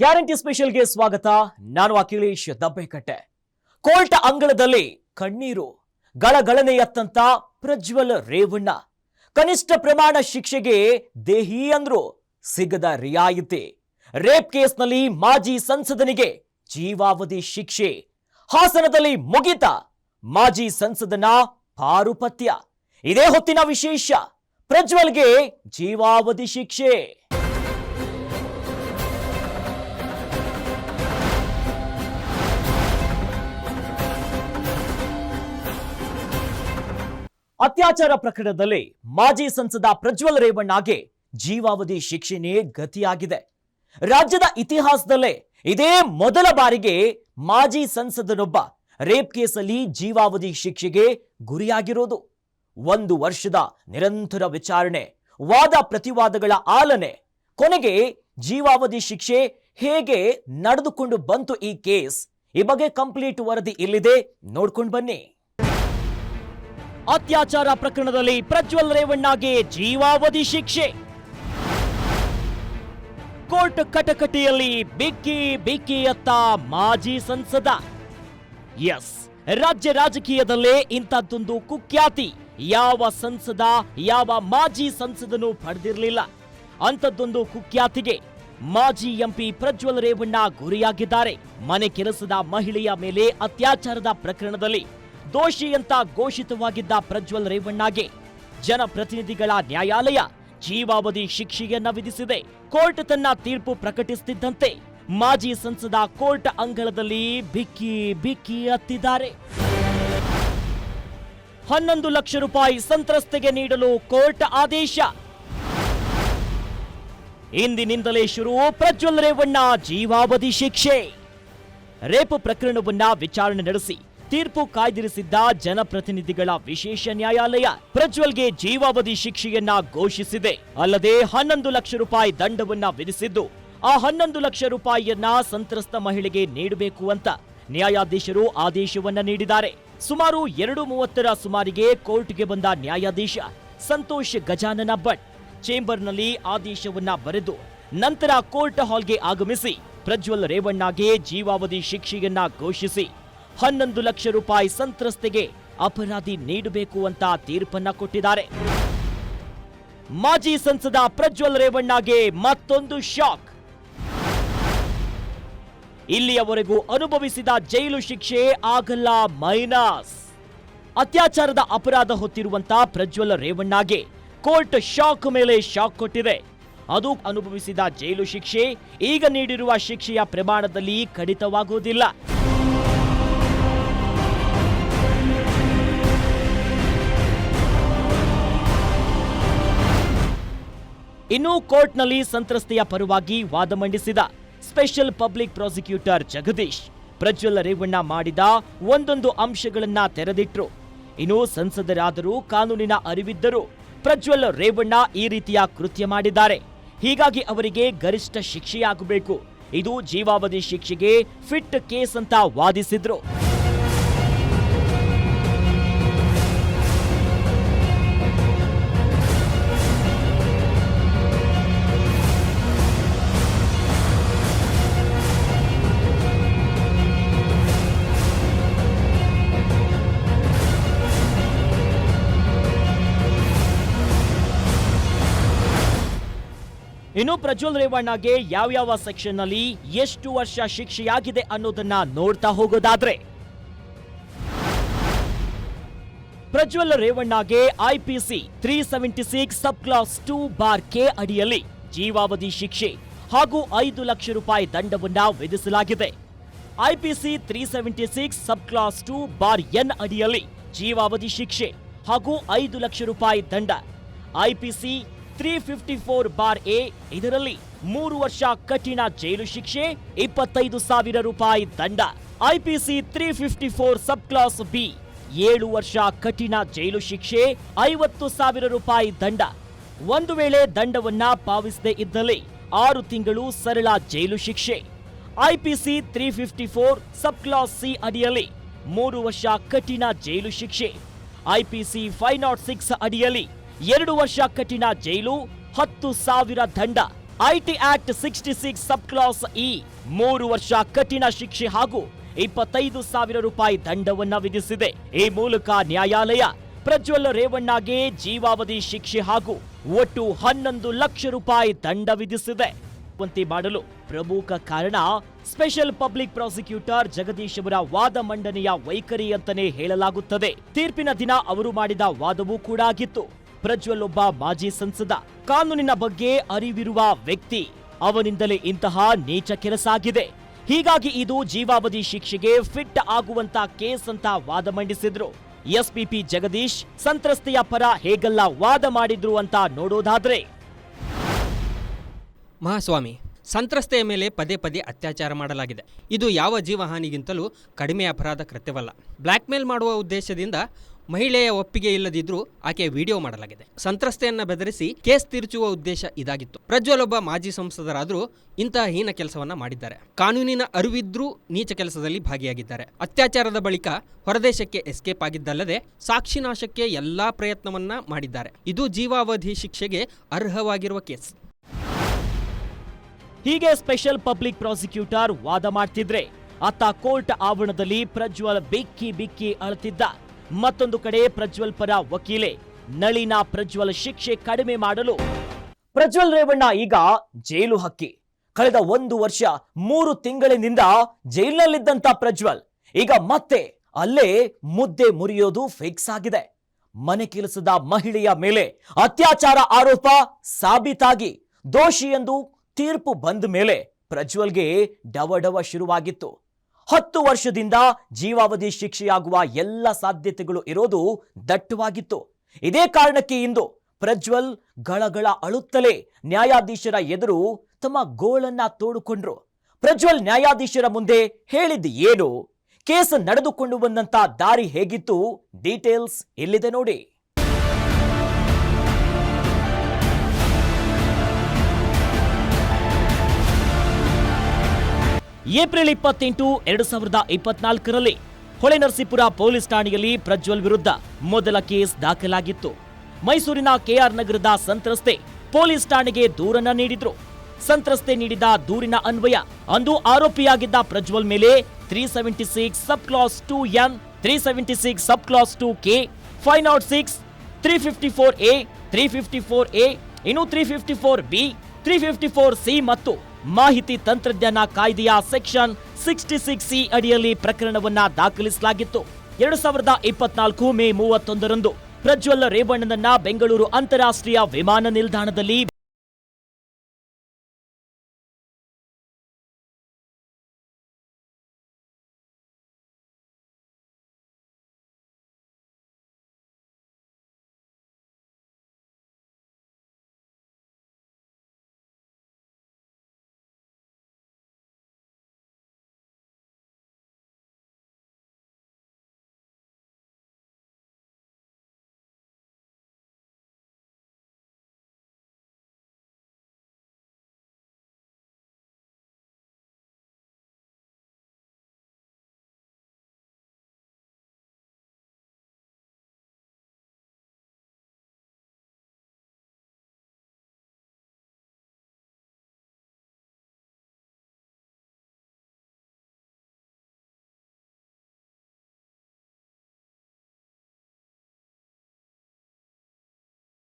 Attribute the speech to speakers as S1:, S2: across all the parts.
S1: Guarantee ಸ್ಪೆಷಲ್ಗೆ ಸ್ವಾಗತ. ನಾನು Akhilesh ದಬ್ಬೆಕಟ್ಟೆ. Court ಅಂಗಳದಲ್ಲಿ ಕಣ್ಣೀರು, ಗಳಗಳನೆಯತ್ತಂತ ಪ್ರಜ್ವಲ್ ರೇವಣ್ಣ. ಕನಿಷ್ಠ ಪ್ರಮಾಣ ಶಿಕ್ಷೆಗೆ ದೇಹಿ ಅಂದ್ರು ಸಿಗದ ರಿಯಾಯಿತಿ. ರೇಪ್ ಕೇಸ್ನಲ್ಲಿ ಮಾಜಿ ಸಂಸದನಿಗೆ ಜೀವಾವಧಿ ಶಿಕ್ಷೆ. ಹಾಸನದಲ್ಲಿ ಮುಗಿತ ಮಾಜಿ ಸಂಸದನ ಪಾರುಪತ್ಯ. ಇದೇ ಹೊತ್ತಿನ ವಿಶೇಷ, ಪ್ರಜ್ವಲ್ಗೆ ಜೀವಾವಧಿ ಶಿಕ್ಷೆ. ಅತ್ಯಾಚಾರ ಪ್ರಕರಣದಲ್ಲಿ ಮಾಜಿ ಸಂಸದ ಪ್ರಜ್ವಲ್ ರೇವಣ್ಣಗೆ ಜೀವಾವಧಿ ಶಿಕ್ಷೆನೇ ಗತಿಯಾಗಿದೆ. ರಾಜ್ಯದ ಇತಿಹಾಸದಲ್ಲೇ ಇದೇ ಮೊದಲ ಬಾರಿಗೆ ಮಾಜಿ ಸಂಸದನೊಬ್ಬ ರೇಪ್ ಕೇಸಲ್ಲಿ ಜೀವಾವಧಿ ಶಿಕ್ಷೆಗೆ ಗುರಿಯಾಗಿರೋದು. ಒಂದು ವರ್ಷದ ನಿರಂತರ ವಿಚಾರಣೆ, ವಾದ ಪ್ರತಿವಾದಗಳ ಆಲನೆ, ಕೊನೆಗೆ ಜೀವಾವಧಿ ಶಿಕ್ಷೆ ಹೇಗೆ ನಡೆದುಕೊಂಡು ಬಂತು ಈ ಕೇಸ್, ಈ ಬಗ್ಗೆ ಕಂಪ್ಲೀಟ್ ವರದಿ ಇಲ್ಲಿದೆ, ನೋಡ್ಕೊಂಡು ಬನ್ನಿ. ಅತ್ಯಾಚಾರ ಪ್ರಕರಣದಲ್ಲಿ ಪ್ರಜ್ವಲ್ ರೇವಣ್ಣಗೆ ಜೀವಾವಧಿ ಶಿಕ್ಷೆ. ಕೋರ್ಟ್ ಕಟಕಟೆಯಲ್ಲಿ ಬಿಕ್ಕಿ ಬಿಕ್ಕಿ ಅತ್ತ ಮಾಜಿ ಸಂಸದ. ಎಸ್, ರಾಜ್ಯ ರಾಜಕೀಯದಲ್ಲೇ ಇಂಥದ್ದೊಂದು ಕುಖ್ಯಾತಿ. ಯಾವ ಸಂಸದ, ಯಾವ ಮಾಜಿ ಸಂಸದನೂ ಪಡೆದಿರಲಿಲ್ಲ. ಅಂಥದ್ದೊಂದು ಕುಖ್ಯಾತಿಗೆ ಮಾಜಿ ಎಂಪಿ ಪ್ರಜ್ವಲ್ ರೇವಣ್ಣ ಗುರಿಯಾಗಿದ್ದಾರೆ. ಮನೆ ಕೆಲಸದ ಮಹಿಳೆಯ ಮೇಲೆ ಅತ್ಯಾಚಾರದ ಪ್ರಕರಣದಲ್ಲಿ ದೋಷಿ ಅಂತ ಘೋಷಿತವಾಗಿದ್ದ ಪ್ರಜ್ವಲ್ ರೇವಣ್ಣಗೆ ಜನಪ್ರತಿನಿಧಿಗಳ ನ್ಯಾಯಾಲಯ ಜೀವಾವಧಿ ಶಿಕ್ಷೆಯನ್ನ ವಿಧಿಸಿದೆ. ಕೋರ್ಟ್ ತನ್ನ ತೀರ್ಪು ಪ್ರಕಟಿಸುತ್ತಿದ್ದಂತೆ ಮಾಜಿ ಸಂಸದ ಕೋರ್ಟ್ ಅಂಗಳದಲ್ಲಿ ಬಿಕ್ಕಿ ಬಿಕ್ಕಿ ಹತ್ತಿದ್ದಾರೆ. ಹನ್ನೊಂದು ಲಕ್ಷ ರೂಪಾಯಿ ಸಂತ್ರಸ್ತೆಗೆ ನೀಡಲು ಕೋರ್ಟ್ ಆದೇಶ. ಇಂದಿನಿಂದಲೇ ಶುರು ಪ್ರಜ್ವಲ್ ರೇವಣ್ಣ ಜೀವಾವಧಿ ಶಿಕ್ಷೆ. ರೇಪ್ ಪ್ರಕರಣವನ್ನ ವಿಚಾರಣೆ ನಡೆಸಿ ತೀರ್ಪು ಕಾಯ್ದಿರಿಸಿದ್ದ ಜನಪ್ರತಿನಿಧಿಗಳ ವಿಶೇಷ ನ್ಯಾಯಾಲಯ ಪ್ರಜ್ವಲ್ಗೆ ಜೀವಾವಧಿ ಶಿಕ್ಷೆಯನ್ನ ಘೋಷಿಸಿದೆ. ಅಲ್ಲದೆ ಹನ್ನೊಂದು ಲಕ್ಷ ರೂಪಾಯಿ ದಂಡವನ್ನ ವಿಧಿಸಿದ್ದು, ಆ ಹನ್ನೊಂದು ಲಕ್ಷ ರೂಪಾಯಿಯನ್ನ ಸಂತ್ರಸ್ತ ಮಹಿಳೆಗೆ ನೀಡಬೇಕು ಅಂತ ನ್ಯಾಯಾಧೀಶರು ಆದೇಶವನ್ನ ನೀಡಿದ್ದಾರೆ. ಸುಮಾರು ಎರಡು ಮೂವತ್ತರ ಸುಮಾರಿಗೆ ಕೋರ್ಟ್ಗೆ ಬಂದ ನ್ಯಾಯಾಧೀಶ ಸಂತೋಷ್ ಗಜಾನನ ಭಟ್ ಚೇಂಬರ್ನಲ್ಲಿ ಆದೇಶವನ್ನ ಬರೆದು, ನಂತರ ಕೋರ್ಟ್ ಹಾಲ್ಗೆ ಆಗಮಿಸಿ ಪ್ರಜ್ವಲ್ ರೇವಣ್ಣಗೆ ಜೀವಾವಧಿ ಶಿಕ್ಷೆಯನ್ನ ಘೋಷಿಸಿ ಹನ್ನೊಂದು ಲಕ್ಷ ರೂಪಾಯಿ ಸಂತ್ರಸ್ತೆಗೆ ಅಪರಾಧಿ ನೀಡಬೇಕು ಅಂತ ತೀರ್ಪನ್ನ ಕೊಟ್ಟಿದ್ದಾರೆ. ಮಾಜಿ ಸಂಸದ ಪ್ರಜ್ವಲ್ ರೇವಣ್ಣಗೆ ಮತ್ತೊಂದು ಶಾಕ್. ಇಲ್ಲಿಯವರೆಗೂ ಅನುಭವಿಸಿದ ಜೈಲು ಶಿಕ್ಷೆ ಆಗಲ್ಲ ಮೈನಸ್. ಅತ್ಯಾಚಾರದ ಅಪರಾಧ ಹೊತ್ತಿರುವಂತ ಪ್ರಜ್ವಲ್ ರೇವಣ್ಣಗೆ ಕೋರ್ಟ್ ಶಾಕ್ ಮೇಲೆ ಶಾಕ್ ಕೊಟ್ಟಿದೆ. ಅದು ಅನುಭವಿಸಿದ ಜೈಲು ಶಿಕ್ಷೆ ಈಗ ನೀಡಿರುವ ಶಿಕ್ಷೆಯ ಪ್ರಮಾಣದಲ್ಲಿ ಕಡಿತವಾಗುವುದಿಲ್ಲ. ಇನ್ನು ಕೋರ್ಟ್ನಲ್ಲಿ ಸಂತ್ರಸ್ತೆಯ ಪರವಾಗಿ ವಾದ ಮಂಡಿಸಿದ special public prosecutor Jagadish. Prajwal Revanna ಮಾಡಿದ ಒಂದೊಂದು ಅಂಶಗಳನ್ನ ತೆರೆದಿಟ್ರು. ಇನ್ನು ಸಂಸದರಾದರೂ ಕಾನೂನಿನ ಅರಿವಿದ್ದರೂ ಪ್ರಜ್ವಲ್ ರೇವಣ್ಣ ಈ ರೀತಿಯ ಕೃತ್ಯ ಮಾಡಿದ್ದಾರೆ. ಹೀಗಾಗಿ ಅವರಿಗೆ ಗರಿಷ್ಠ ಶಿಕ್ಷೆಯಾಗಬೇಕು. ಇದು ಜೀವಾವಧಿ ಶಿಕ್ಷೆಗೆ ಫಿಟ್ ಕೇಸ್ ಅಂತ ವಾದಿಸಿದ್ರು. ಇನ್ನು ಪ್ರಜ್ವಲ್ ರೇವಣ್ಣಗೆ ಯಾವ್ಯಾವ ಸೆಕ್ಷನ್ನಲ್ಲಿ ಎಷ್ಟು ವರ್ಷ ಶಿಕ್ಷೆಯಾಗಿದೆ ಅನ್ನೋದನ್ನ ನೋಡ್ತಾ ಹೋಗೋದಾದ್ರೆ. Prajwal ರೇವಣ್ಣಗೆ IPC three seventy six sub clause two bar K ಅಡಿಯಲ್ಲಿ ಜೀವಾವಧಿ ಶಿಕ್ಷೆ ಹಾಗೂ ಐದು ಲಕ್ಷ ರೂಪಾಯಿ ದಂಡವನ್ನ ವಿಧಿಸಲಾಗಿದೆ. IPC three seventy six sub clause two bar N ಅಡಿಯಲ್ಲಿ ಜೀವಾವಧಿ ಶಿಕ್ಷೆ ಹಾಗೂ ಐದು ಲಕ್ಷ ರೂಪಾಯಿ ದಂಡ. IPC three fifty four bar A ಇದರಲ್ಲಿ ಮೂರು ವರ್ಷ ಕಠಿಣ ಜೈಲು ಶಿಕ್ಷೆ, ಇಪ್ಪತ್ತೈದು ಸಾವಿರ ರೂಪಾಯಿ ದಂಡ. IPC three fifty four sub clause B ಏಳು ವರ್ಷ ಕಠಿಣ ಜೈಲು ಶಿಕ್ಷೆ, ಐವತ್ತು ಸಾವಿರ ರೂಪಾಯಿ ದಂಡ. ಒಂದು ವೇಳೆ ದಂಡವನ್ನ ಪಾವತಿಸದೇ ಇದ್ದಲ್ಲಿ ಆರು ತಿಂಗಳು ಸರಳ ಜೈಲು ಶಿಕ್ಷೆ. IPC three fifty four sub clause C ಅಡಿಯಲ್ಲಿ ಮೂರು ವರ್ಷ ಕಠಿಣ ಜೈಲು ಶಿಕ್ಷೆ. ಐಪಿಸಿ ಫೈವ್ ನಾಟ್ ಸಿಕ್ಸ್ ಅಡಿಯಲ್ಲಿ ಎರಡು ವರ್ಷ ಕಠಿಣ ಜೈಲು, ಹತ್ತು ಸಾವಿರ ದಂಡ. IT act sixty six sub clause E, ಮೂರು ವರ್ಷ ಕಠಿಣ ಶಿಕ್ಷೆ ಹಾಗೂ ಇಪ್ಪತ್ತೈದು ಸಾವಿರ ರೂಪಾಯಿ ದಂಡವನ್ನ ವಿಧಿಸಿದೆ. ಈ ಮೂಲಕ ನ್ಯಾಯಾಲಯ ಪ್ರಜ್ವಲ್ ರೇವಣ್ಣಗೆ ಜೀವಾವಧಿ ಶಿಕ್ಷೆ ಹಾಗೂ ಒಟ್ಟು ಹನ್ನೊಂದು ಲಕ್ಷ ರೂಪಾಯಿ ದಂಡ ವಿಧಿಸಿದೆ. ಮಾಡಲು ಪ್ರಮುಖ ಕಾರಣ ಸ್ಪೆಷಲ್ ಪಬ್ಲಿಕ್ ಪ್ರಾಸಿಕ್ಯೂಟರ್ ಜಗದೀಶ್ ಅವರ ವಾದ ಮಂಡನೆಯ ವೈಖರಿ ಅಂತಾನೆ ಹೇಳಲಾಗುತ್ತದೆ. ತೀರ್ಪಿನ ದಿನ ಅವರು ಮಾಡಿದ ವಾದವೂ ಕೂಡ ಆಗಿತ್ತು. ಪ್ರಜ್ವಲ್ ಒಬ್ಬ ಮಾಜಿ ಸಂಸದ. ಕಾನೂನಿನ ಬಗ್ಗೆ ಅರಿವಿರುವ ವ್ಯಕ್ತಿ. ಅವನಿಂದಲೇ ಇಂತಹ ನೀಚ ಕೆಲಸ ಆಗಿದೆ. ಹೀಗಾಗಿ ಇದು ಜೀವಾವಧಿ ಶಿಕ್ಷೆಗೆ ಫಿಟ್ ಆಗುವಂತ ಕೇಸ್ ಅಂತ ವಾದ ಮಂಡಿಸಿದ್ರು. ಎಸ್ಪಿಪಿ ಜಗದೀಶ್, ಸಂತ್ರಸ್ತೆಯ ಪರ ಹೇಗೆಲ್ಲ ವಾದ ಮಾಡಿದ್ರು ಅಂತ ನೋಡೋದಾದ್ರೆ.
S2: ಮಹಾಸ್ವಾಮಿ, ಸಂತ್ರಸ್ತೆಯ ಮೇಲೆ ಪದೇ ಪದೇ ಅತ್ಯಾಚಾರ ಮಾಡಲಾಗಿದೆ. ಇದು ಯಾವ ಜೀವಹಾನಿಗಿಂತಲೂ ಕಡಿಮೆ ಅಪರಾಧ ಕೃತ್ಯವಲ್ಲ. ಬ್ಲ್ಯಾಕ್ಮೇಲ್ ಮಾಡುವ ಉದ್ದೇಶದಿಂದ ಮಹಿಳೆಯ ಒಪ್ಪಿಗೆ ಇಲ್ಲದಿದ್ರೂ ಆಕೆ ವಿಡಿಯೋ ಮಾಡಲಾಗಿದೆ. ಸಂತ್ರಸ್ತೆಯನ್ನ ಬೆದರಿಸಿ ಕೇಸ್ ತಿರುಚುವ ಉದ್ದೇಶ ಇದಾಗಿತ್ತು. ಪ್ರಜ್ವಲ್ ಒಬ್ಬ ಮಾಜಿ ಸಂಸದರಾದರೂ ಇಂತಹ ಹೀನ ಕೆಲಸವನ್ನ ಮಾಡಿದ್ದಾರೆ. ಕಾನೂನಿನ ಅರಿವಿದ್ರೂ ನೀಚ ಕೆಲಸದಲ್ಲಿ ಭಾಗಿಯಾಗಿದ್ದಾರೆ. ಅತ್ಯಾಚಾರದ ಬಳಿಕ ಹೊರದೇಶಕ್ಕೆ ಎಸ್ಕೇಪ್ ಆಗಿದ್ದಲ್ಲದೆ ಸಾಕ್ಷಿ ನಾಶಕ್ಕೆ ಎಲ್ಲಾ ಪ್ರಯತ್ನವನ್ನ ಮಾಡಿದ್ದಾರೆ. ಇದು ಜೀವಾವಧಿ ಶಿಕ್ಷೆಗೆ ಅರ್ಹವಾಗಿರುವ ಕೇಸ್.
S1: ಹೀಗೆ ಸ್ಪೆಷಲ್ ಪಬ್ಲಿಕ್ ಪ್ರಾಸಿಕ್ಯೂಟರ್ ವಾದ ಮಾಡ್ತಿದ್ರೆ, ಅತ್ತ ಕೋರ್ಟ್ ಆವರಣದಲ್ಲಿ ಪ್ರಜ್ವಲ್ ಬಿಕ್ಕಿ ಬಿಕ್ಕಿ ಅಳ್ತಿದ್ದ ಮತ್ತೊಂದು ಕಡೆ ಪ್ರಜ್ವಲ್ ಪರ ವಕೀಲೆ. ನಳಿನ ಪ್ರಜ್ವಲ್ ಶಿಕ್ಷೆ ಕಡಿಮೆ ಮಾಡಲು. ಪ್ರಜ್ವಲ್ ರೇವಣ್ಣ ಈಗ ಜೈಲು ಹಕ್ಕಿ. ಕಳೆದ ಒಂದು ವರ್ಷ, ಮೂರು ತಿಂಗಳಿನಿಂದ ಜೈಲಿನಲ್ಲಿದ್ದಂತ ಪ್ರಜ್ವಲ್. ಈಗ ಮತ್ತೆ ಅಲ್ಲೇ ಮುದ್ದೆ ಮುರಿಯೋದು ಫಿಕ್ಸ್ ಆಗಿದೆ. ಮನೆ ಕೆಲಸದ ಮಹಿಳೆಯ ಮೇಲೆ ಅತ್ಯಾಚಾರ ಆರೋಪ ಸಾಬೀತಾಗಿ. ದೋಷಿ ಎಂದು ತೀರ್ಪು ಬಂದ ಮೇಲೆ ಪ್ರಜ್ವಲ್ಗೆ ಡವ ಶುರುವಾಗಿತ್ತು. ಹತ್ತು ವರ್ಷದಿಂದ ಜೀವಾವಧಿ ಶಿಕ್ಷೆಯಾಗುವ ಎಲ್ಲ ಸಾಧ್ಯತೆಗಳು ಇರೋದು ದಟ್ಟವಾಗಿತ್ತು. ಇದೇ ಕಾರಣಕ್ಕೆ ಇಂದು ಪ್ರಜ್ವಲ್ ಗಳಗಳ ಅಳುತ್ತಲೇ ನ್ಯಾಯಾಧೀಶರ ಎದುರು ತಮ್ಮ ಗೋಳನ್ನ ತೋಡುಕೊಂಡ್ರು. ಪ್ರಜ್ವಲ್ ನ್ಯಾಯಾಧೀಶರ ಮುಂದೆ ಹೇಳಿದ್ದು ಏನು? ಕೇಸ್ ನಡೆದುಕೊಂಡು ಬಂದಂತ ದಾರಿ ಹೇಗಿತ್ತು? ಡೀಟೇಲ್ಸ್ ಇಲ್ಲಿದೆ ನೋಡಿ. ಏಪ್ರಿಲ್ ಇಪ್ಪತ್ತೆಂಟು, ಎರಡು ಸಾವಿರದ ಇಪ್ಪತ್ನಾಲ್ಕರಲ್ಲಿ ಹೊಳೆನರಸೀಪುರ ಪೊಲೀಸ್ ಠಾಣೆಯಲ್ಲಿ ಪ್ರಜ್ವಲ್ ವಿರುದ್ಧ ಮೊದಲ ಕೇಸ್ ದಾಖಲಾಗಿತ್ತು. ಮೈಸೂರಿನ ಕೆಆರ್ ನಗರದ ಸಂತ್ರಸ್ತೆ ಪೊಲೀಸ್ ಠಾಣೆಗೆ ದೂರನ್ನ ನೀಡಿದ್ರು. ಸಂತ್ರಸ್ತೆ ನೀಡಿದ ದೂರಿನ ಅನ್ವಯ, ಅಂದು ಆರೋಪಿಯಾಗಿದ್ದ ಪ್ರಜ್ವಲ್ ಮೇಲೆ three seventy six sub clause two N, three seventy six sub clause two K, five naught six, three fifty four A, three fifty four A, ಇನ್ನು three fifty four B, three fifty four C ಮತ್ತು ಮಾಹಿತಿ ತಂತ್ರಜ್ಞಾನ ಕಾಯ್ದೆಯ section sixty six C ಅಡಿಯಲ್ಲಿ ಪ್ರಕರಣವನ್ನ ದಾಖಲಿಸಲಾಗಿತ್ತು. ಎರಡು ಸಾವಿರದ ಇಪ್ಪತ್ನಾಲ್ಕು ಮೇ ಮೂವತ್ತೊಂದರಂದು ಪ್ರಜ್ವಲ್ ರೇವಣ್ಣನನ್ನ ಬೆಂಗಳೂರು ಅಂತಾರಾಷ್ಟ್ರೀಯ ವಿಮಾನ ನಿಲ್ದಾಣದಲ್ಲಿ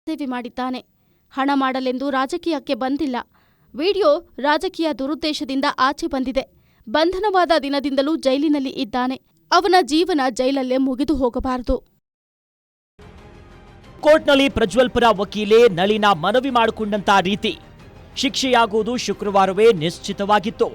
S3: ಸೇವೆ ಮಾಡಿದ್ದಾನೆ. ಹಣ ಮಾಡಲೆಂದು ರಾಜಕೀಯಕ್ಕೆ ಬಂದಿಲ್ಲ. ವಿಡಿಯೋ ರಾಜಕೀಯ ದುರುದ್ದೇಶದಿಂದ ಆಚೆ ಬಂದಿದೆ. ಬಂಧನವಾದ ದಿನದಿಂದಲೂ ಜೈಲಿನಲ್ಲಿ ಇದ್ದಾನೆ. ಅವನ ಜೀವನ ಜೈಲಲ್ಲೇ ಮುಗಿದು ಹೋಗಬಾರದು.
S1: ಕೋರ್ಟ್ನಲ್ಲಿ ಪ್ರಜ್ವಲ್ಪುರ ವಕೀಲೆ ನಳಿನ ಮನವಿ ಮಾಡಿಕೊಂಡಂತ ರೀತಿ. ಶಿಕ್ಷೆಯಾಗುವುದು ಶುಕ್ರವಾರವೇ ನಿಶ್ಚಿತವಾಗಿತ್ತು.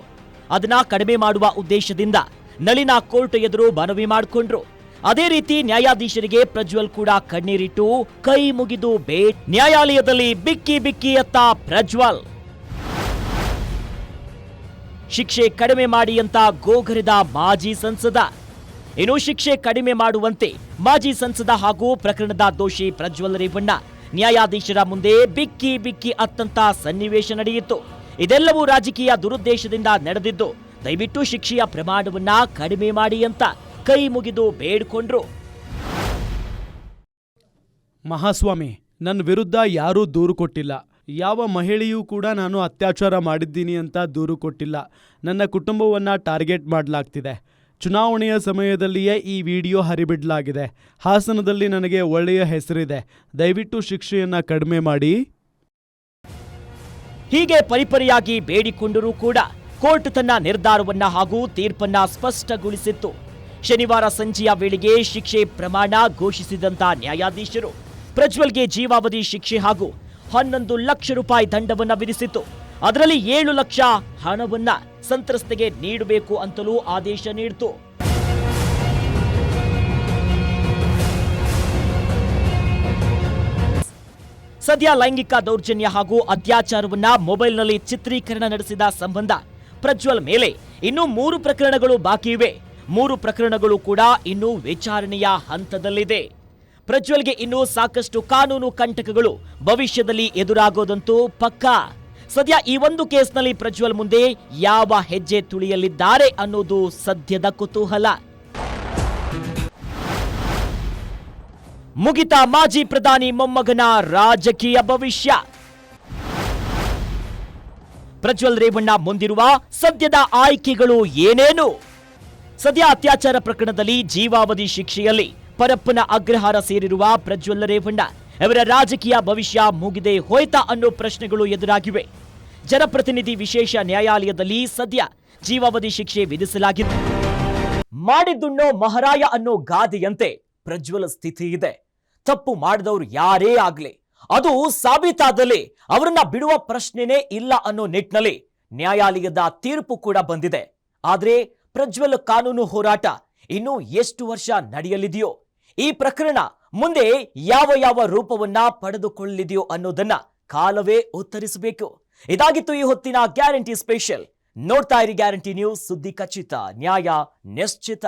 S1: ಅದನ್ನ ಕಡಿಮೆ ಮಾಡುವ ಉದ್ದೇಶದಿಂದ ನಳಿನ ಕೋರ್ಟ್ ಎದುರು ಮನವಿ ಮಾಡಿಕೊಂಡ್ರು. ಅದೇ ರೀತಿ ನ್ಯಾಯಾಧೀಶರಿಗೆ ಪ್ರಜ್ವಲ್ ಕೂಡ ಕಣ್ಣೀರಿಟ್ಟು ಕೈ ಮುಗಿದು ಭೇಟ್. ನ್ಯಾಯಾಲಯದಲ್ಲಿ ಬಿಕ್ಕಿ ಬಿಕ್ಕಿ ಅತ್ತ ಪ್ರಜ್ವಲ್. ಶಿಕ್ಷೆ ಕಡಿಮೆ ಮಾಡಿ ಅಂತ ಗೋಗರೆದ ಮಾಜಿ ಸಂಸದ. ಇನ್ನು ಶಿಕ್ಷೆ ಕಡಿಮೆ ಮಾಡುವಂತೆ ಮಾಜಿ ಸಂಸದ ಹಾಗೂ ಪ್ರಕರಣದ ದೋಷಿ ಪ್ರಜ್ವಲ್ ರೇವಣ್ಣ ನ್ಯಾಯಾಧೀಶರ ಮುಂದೆ ಬಿಕ್ಕಿ ಬಿಕ್ಕಿ ಅತ್ತಂತ ಸನ್ನಿವೇಶ ನಡೆಯಿತು. ಇದೆಲ್ಲವೂ ರಾಜಕೀಯ ದುರುದ್ದೇಶದಿಂದ ನಡೆದಿದ್ದು, ದಯವಿಟ್ಟು ಶಿಕ್ಷೆಯ ಪ್ರಮಾಣವನ್ನ ಕಡಿಮೆ ಮಾಡಿ ಅಂತ ಕೈ ಮುಗಿದು ಬೇಡ್ಕೊಂಡ್ರು.
S4: ಮಹಾಸ್ವಾಮಿ ನನ್ನ ವಿರುದ್ಧ ಯಾರೂ ದೂರು ಕೊಟ್ಟಿಲ್ಲ. ಯಾವ ಮಹಿಳೆಯೂ ಕೂಡ ನಾನು ಅತ್ಯಾಚಾರ ಮಾಡಿದ್ದೀನಿ ಅಂತ ದೂರು ಕೊಟ್ಟಿಲ್ಲ. ನನ್ನ ಕುಟುಂಬವನ್ನು ಟಾರ್ಗೆಟ್ ಮಾಡಲಾಗ್ತಿದೆ. ಚುನಾವಣೆಯ ಸಮಯದಲ್ಲಿಯೇ ಈ ವಿಡಿಯೋ ಹರಿಬಿಡಲಾಗಿದೆ. ಹಾಸನದಲ್ಲಿ ನನಗೆ ಒಳ್ಳೆಯ ಹೆಸರಿದೆ. ದಯವಿಟ್ಟು ಶಿಕ್ಷೆಯನ್ನು ಕಡಿಮೆ ಮಾಡಿ.
S1: ಹೀಗೆ ಪರಿಪರಿಯಾಗಿ ಬೇಡಿಕೊಂಡರೂ ಕೂಡ ಕೋರ್ಟ್ ತನ್ನ ನಿರ್ಧಾರವನ್ನ ಹಾಗೂ ತೀರ್ಪನ್ನ ಸ್ಪಷ್ಟಗೊಳಿಸಿತ್ತು. ಶನಿವಾರ ಸಂಜೆಯ ವೇಳೆಗೆ ಶಿಕ್ಷೆ ಪ್ರಮಾಣ ಘೋಷಿಸಿದಂತ ನ್ಯಾಯಾಧೀಶರು. ಪ್ರಜ್ವಲ್ಗೆ ಜೀವಾವಧಿ ಶಿಕ್ಷೆ ಹಾಗೂ ಹನ್ನೊಂದು ಲಕ್ಷ ರೂಪಾಯಿ ದಂಡವನ್ನು ವಿಧಿಸಿತ್ತು. ಅದರಲ್ಲಿ ಏಳು ಲಕ್ಷ ಹಣವನ್ನ ಸಂತ್ರಸ್ತೆಗೆ ನೀಡಬೇಕು ಅಂತಲೂ ಆದೇಶ ನೀಡಿತು. ಸದ್ಯ ಲೈಂಗಿಕ ದೌರ್ಜನ್ಯ ಹಾಗೂ ಅತ್ಯಾಚಾರವನ್ನ ಮೊಬೈಲ್ನಲ್ಲಿ ಚಿತ್ರೀಕರಣ ನಡೆಸಿದ ಸಂಬಂಧ ಪ್ರಜ್ವಲ್ ಮೇಲೆ ಇನ್ನೂ ಮೂರು ಪ್ರಕರಣಗಳು ಬಾಕಿ ಇವೆ. ಮೂರು ಪ್ರಕರಣಗಳು ಕೂಡ ಇನ್ನೂ ವಿಚಾರಣೆಯ ಹಂತದಲ್ಲಿದೆ. ಪ್ರಜ್ವಲ್ಗೆ ಇನ್ನೂ ಸಾಕಷ್ಟು ಕಾನೂನು ಕಂಟಕಗಳು ಭವಿಷ್ಯದಲ್ಲಿ ಎದುರಾಗೋದಂತೂ ಪಕ್ಕಾ. ಸದ್ಯ ಈ ಒಂದು ಕೇಸ್ನಲ್ಲಿ ಪ್ರಜ್ವಲ್ ಮುಂದೆ ಯಾವ ಹೆಜ್ಜೆ ತುಳಿಯಲಿದ್ದಾರೆ ಅನ್ನೋದು ಸದ್ಯದ ಕುತೂಹಲ. ಮುಗಿತ ಮಾಜಿ ಪ್ರಧಾನಿ ಮೊಮ್ಮಗನ ರಾಜಕೀಯ ಭವಿಷ್ಯ. ಪ್ರಜ್ವಲ್ ರೇವಣ್ಣ ಮುಂದಿರುವ ಸದ್ಯದ ಆಯ್ಕೆಗಳು ಏನೇನು? ಸದ್ಯ ಅತ್ಯಾಚಾರ ಪ್ರಕರಣದಲ್ಲಿ ಜೀವಾವಧಿ ಶಿಕ್ಷೆಯಲ್ಲಿ ಪರಪ್ಪನ ಅಗ್ರಹಾರ ಸೇರಿರುವ ಪ್ರಜ್ವಲ್ಲ ರೇವಣ್ಣ ಅವರ ರಾಜಕೀಯ ಭವಿಷ್ಯ ಮುಗಿದೆ ಹೋಯ್ತಾ ಅನ್ನೋ ಪ್ರಶ್ನೆಗಳು ಎದುರಾಗಿವೆ. ಜನಪ್ರತಿನಿಧಿ ವಿಶೇಷ ನ್ಯಾಯಾಲಯದಲ್ಲಿ ಸದ್ಯ ಜೀವಾವಧಿ ಶಿಕ್ಷೆ ವಿಧಿಸಲಾಗಿದೆ. ಮಾಡಿದ್ದುಣ್ಣೋ ಮಹಾರಾಯ ಅನ್ನೋ ಗಾದೆಯಂತೆ ಪ್ರಜ್ವಲ ಸ್ಥಿತಿ ಇದೆ. ತಪ್ಪು ಮಾಡಿದವರು ಯಾರೇ ಆಗ್ಲಿ, ಅದು ಸಾಬೀತಾದಲ್ಲಿ ಅವರನ್ನ ಬಿಡುವ ಪ್ರಶ್ನೆನೇ ಇಲ್ಲ ಅನ್ನೋ ನಿಟ್ಟಿನಲ್ಲಿ ನ್ಯಾಯಾಲಯದ ತೀರ್ಪು ಕೂಡ ಬಂದಿದೆ. ಆದ್ರೆ ಪ್ರಜ್ವಲ್ ಕಾನೂನು ಹೋರಾಟ ಇನ್ನೂ ಎಷ್ಟು ವರ್ಷ ನಡೆಯಲಿದೆಯೋ, ಈ ಪ್ರಕರಣ ಮುಂದೆ ಯಾವ ಯಾವ ರೂಪವನ್ನ ಪಡೆದುಕೊಳ್ಳಲಿದೆಯೋ ಅನ್ನೋದನ್ನ ಕಾಲವೇ ಉತ್ತರಿಸಬೇಕು. ಇದಾಗಿತ್ತು ಈ ಹೊತ್ತಿನ ಗ್ಯಾರಂಟಿ ಸ್ಪೆಷಲ್. ನೋಡ್ತಾ ಇರಿ ಗ್ಯಾರಂಟಿ ನ್ಯೂಸ್ ಸುದ್ದಿ ಖಚಿತ, ನ್ಯಾಯ ನಿಶ್ಚಿತ.